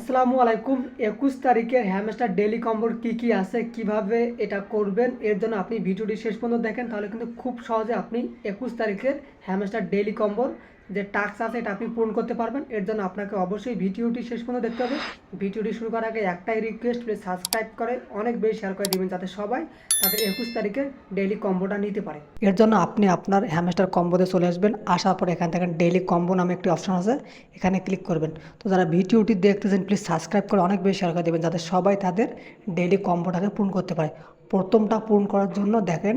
আসসালামু আলাইকুম। একুশ তারিখের হ্যামস্টার ডেলি কম্বোর কি কি আছে? কীভাবে এটা করবেন? এর জন্য আপনি ভিডিওটি শেষ পর্যন্ত দেখেন, তাহলে কিন্তু খুব সহজে আপনি একুশ তারিখের হ্যামস্টার ডেলি কম্বোর যে টাস্ক আছে এটা আপনি পূরণ করতে পারবেন। এর জন্য আপনাকে অবশ্যই ভিডিওটি শেষ পর্যন্ত দেখতে হবে। ভিডিওটি শুরু করার আগে একটাই রিকোয়েস্ট প্লিজ সাবস্ক্রাইব করে, অনেক বেশি শেয়ার করে দিবেন যাতে সবাই তাদের একুশ তারিখের ডেইলি কম্বোটা নিতে পারে। এর জন্য আপনি আপনার হ্যামস্টার কম্বোতে চলে আসবেন। আসার পর এখান থেকে ডেইলি কম্বো নামে একটি অপশন আছে, এখানে ক্লিক করবেন। তো যারা ভিডিওটি দেখতেছেন প্লিজ সাবস্ক্রাইব করে অনেক বেশি শেয়ার করে দেবেন যাতে সবাই তাদের ডেইলি কম্বোটাকে পূরণ করতে পারে। প্রথমটা পূরণ করার জন্য দেখেন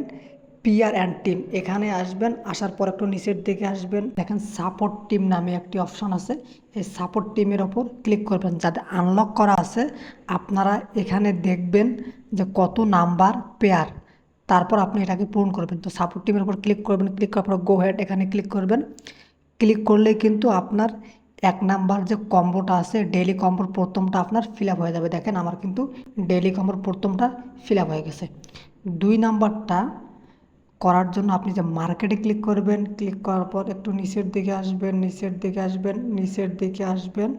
পিআর অ্যান্ড টিম। এখানে আসবেন, আসার পর একটু নিচের দিকে আসবেন। দেখেন সাপোর্ট টিম নামে একটি অপশন আছে। এই সাপোর্ট টিমের ওপর ক্লিক করবেন। যাতে আনলক করা আছে, আপনারা এখানে দেখবেন যে কত নাম্বার পেয়ার। তারপর আপনি এটাকে পূরণ করবেন। তো সাপোর্ট টিমের উপর ক্লিক করবেন। ক্লিক করার পর গো হেড এখানে ক্লিক করবেন। ক্লিক করলেই কিন্তু আপনার এক নাম্বার যে কম্বোটা আছে ডেইলি কম্বোর প্রথমটা আপনার ফিল হয়ে যাবে। দেখেন আমার কিন্তু ডেলি কম্বোর প্রথমটা ফিল হয়ে গেছে। দুই নাম্বারটা করার জন্য আপনি যে মার্কেটে ক্লিক করবেন, ক্লিক করার পর একটু নিচের দিকে আসবেন, নিচের দিকে আসবেন, নিচের দিকে আসবেন,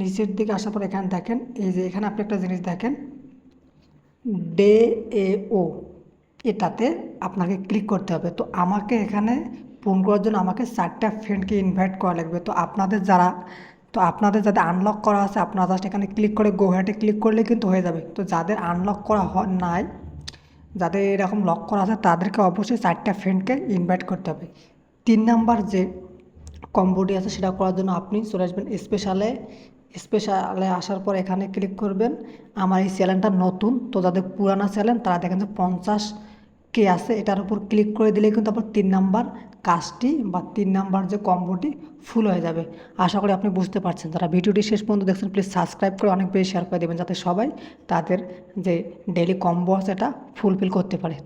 নিচের দিকে আসার পর এখানে দেখেন, এই যে এখানে আপনি একটা জিনিস দেখেন ডে এ ও এটাতে আপনাকে ক্লিক করতে হবে। তো আমাকে এখানে পূরণ করার জন্য আমাকে চারটা ফ্রেন্ডকে ইনভাইট করা লাগবে। তো আপনাদের যারা, তো আপনাদের যাদের আনলক করা আছে, আপনারা জাস্ট এখানে ক্লিক করে গো হ্যাটে ক্লিক করলে কিন্তু হয়ে যাবে। তো যাদের আনলক করা নাই যাদের এরকম লক করা আছে, তাদেরকে অবশ্যই চারটা ফ্রেন্ডকে ইনভাইট করতে হবে। তিন নাম্বার যে কম্বোটি আছে, সেটা করার জন্য আপনি চলে আসবেন স্পেশালে স্পেশালে আসার পর এখানে ক্লিক করবেন, আমার এই চ্যানেলটা নতুন, তো যাদের পুরানা চ্যানেল তারা দেখেন যে পঞ্চাশ কে আছে। এটার উপর ক্লিক করে দিলে কিন্তু আপনার তিন নাম্বার কাজটি বা তিন নাম্বার যে কম্বোটি ফুল হয়ে যাবে। আশা করি আপনি বুঝতে পারছেন। যারা ভিডিওটি শেষ পর্যন্ত দেখছেন প্লিজ সাবস্ক্রাইব করে অনেক বেশি শেয়ার করে দেবেন, যাতে সবাই তাদের যে ডেলি কম্বো আছে, এটা ফুলফিল করতে পারে।